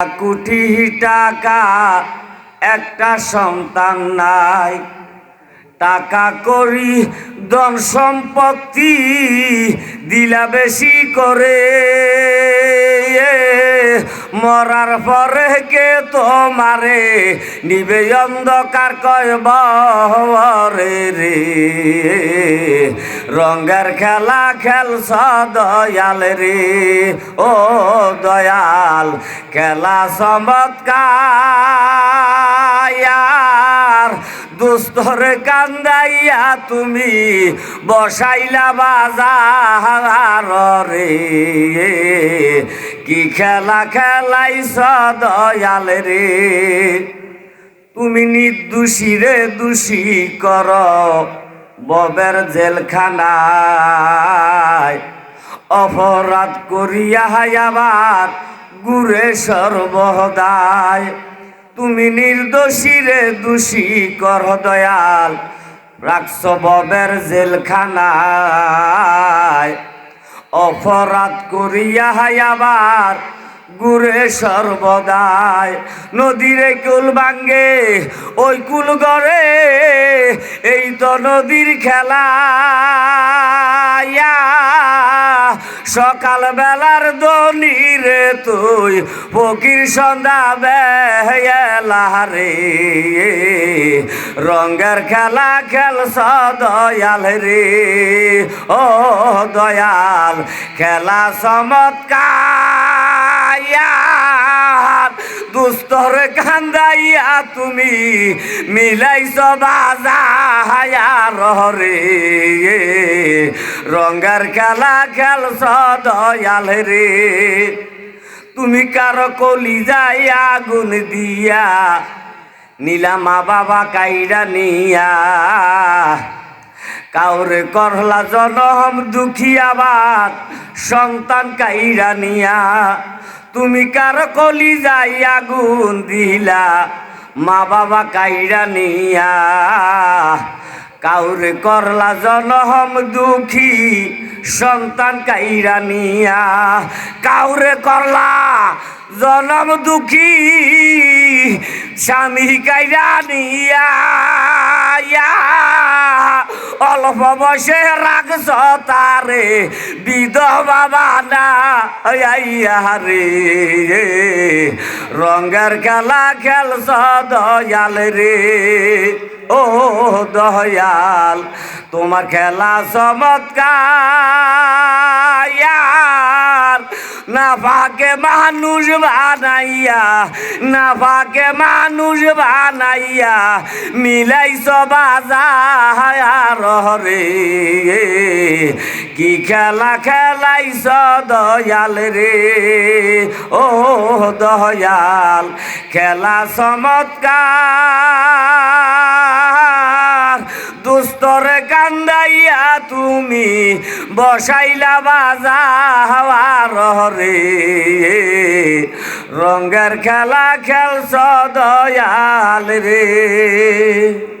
কোটি টাকা, একটা সন্তান নাই। টাকা করি ধন সম্পত্তি, দিলা বেশি করে। মরার পরে কে তোমারে নিবে অন্ধকার কয় বরে রে? রঙের খেলা খেলছ দয়াল রে। ও দয়াল, খেলা চমৎকার। দুস্তর কান্দাইয়া তুমি বসাইলা বাজার রে। কি খেলা খেলাইছ দয়াল রে। তুমি নির্দোষী রে, দোষী কর। ববের জেলখানায় অপরাধ করিয়া আবার গুরে সর্বদায় তুমি নির্দোষী রে, দোষী কর দয়াল, রাখছ ববের জেলখানায়। অপরাধ করিয়া আবার গুরে সর্বদায় নদীরে কুল ভাঙ্গে, ওই কুল গড়ে, এই তো নদীর খেলা। সকাল বেলার দনি রে তুই, ফকির সন্ধ্যা বেলা রে। রঙের খেলা খেলছ দয়াল রে। ও দয়াল, খেলা চমৎকার। দুস্তর কান্দাইয়া তুমি মিলাইছ বাজার রে রঙের খেলা খেলছ দয়াল রে তুমি কারও কলি যাই আগুন দিয়া। নীলা মা বাবা কাইরা নিয়া। কাউরে করলা জনম দুঃখী আবার সন্তান কাইরা নিয়া। তুমি কার কলি যাই আগুন দিলা? মা বাবা কাইরা নিয়া। কাউরে করলা জনহম দুঃখী সন্তান কাইরা নিয়া। কাউরে করলা জনম দুঃখী স্বামী কাইরা নিয়া। অল্প বসে রাখছ তারে, বিধবা বানা রে রঙের খেলা খেল সদয়াল রে, ও দয়াল, তোমার খেলা চমৎকার। না ফাঁকে মানুষ বানাইয়া, না ফাঁকে মানুষ বানাইয়া, মিলাইছ বাজার কি খেলা খেলাইছ দয়াল রে? ও দয়াল, খেলা চমৎকার। দুস্তরে কান্দাইয়া তুমি বসাইলা বাজা হওয়া রহরে। রঙের খেলা খেলছ দয়াল রে।